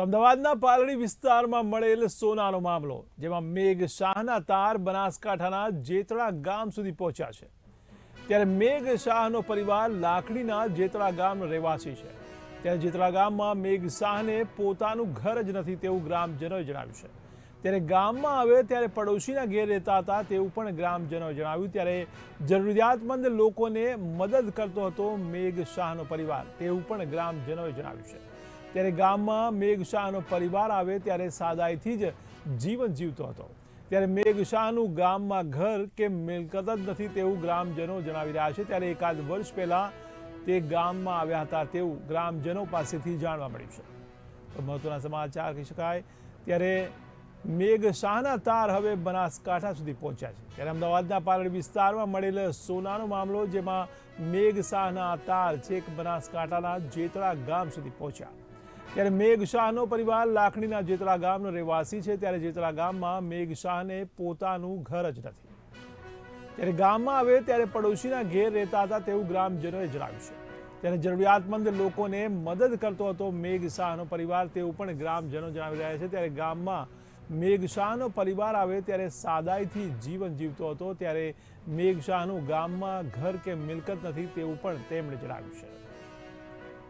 તો અમદાવાદના પાલડી વિસ્તારમાં મળેલ સોનાનો મામલો, જેમાં મેઘ શાહના તાર બનાસકાંઠાના જેતળા ગામ સુધી પહોંચ્યા છે. ત્યારે મેઘ શાહનો પરિવાર લાકડીના જેતળા ગામનો રહેવાસી છે. ત્યારે જેતળા ગામમાં મેઘ શાહને પોતાનું ઘર જ નથી તેવું ગ્રામજનોએ જણાવ્યું છે. ત્યારે ગામમાં આવે ત્યારે પડોશીના ઘેર રહેતા હતા તેવું પણ ગ્રામજનોએ જણાવ્યું. ત્યારે જરૂરિયાતમંદ લોકોને મદદ કરતો હતો મેઘ શાહનો પરિવાર, તેવું પણ ગ્રામજનોએ જણાવ્યું છે. ત્યારે ગામમાં મેઘ શાહનો પરિવાર આવે ત્યારે સાદાઈથી જ જીવન જીવતો હતો. ત્યારે મેઘ શાહનું ગામમાં ઘર કે મિલકત જ નથી તેવું ગ્રામજનો જણાવી રહ્યા છે. ત્યારે એકાદ વર્ષ પહેલાં તે ગામમાં આવ્યા હતા તેવું ગ્રામજનો પાસેથી જાણવા મળ્યું છે. તો મહત્વના સમાચાર કહી શકાય, ત્યારે મેઘશાહના તાર હવે બનાસકાંઠા સુધી પહોંચ્યા છે. ત્યારે અમદાવાદના પાલડી વિસ્તારમાં મળેલ સોનાનો મામલો, જેમાં મેઘશાહના તાર છેક બનાસકાંઠાના જેતળા ગામ સુધી પહોંચ્યા. ત્યારે મેઘ શાહનો પરિવાર લાખણીના જેતળા ગામનો રહેવાસી છે. ત્યારે જેતળા ગામમાં મેઘ શાહને પોતાનું ઘર જ નથી. ત્યારે ગામમાં આવે ત્યારે પડોશીના ઘેર રહેતા હતા તેવું ગ્રામજનોએ જણાવ્યું છે. ત્યારે જરૂરિયાતમંદ લોકોને મદદ કરતો હતો મેઘ શાહનો પરિવાર તેવું પણ ગ્રામજનો જણાવી રહ્યા છે. ત્યારે ગામમાં મેઘ શાહનો પરિવાર આવે ત્યારે સાદાઈથી જીવન જીવતો હતો. ત્યારે મેઘ શાહનું ગામમાં ઘર કે મિલકત નથી તેવું પણ તેમણે જણાવ્યું છે.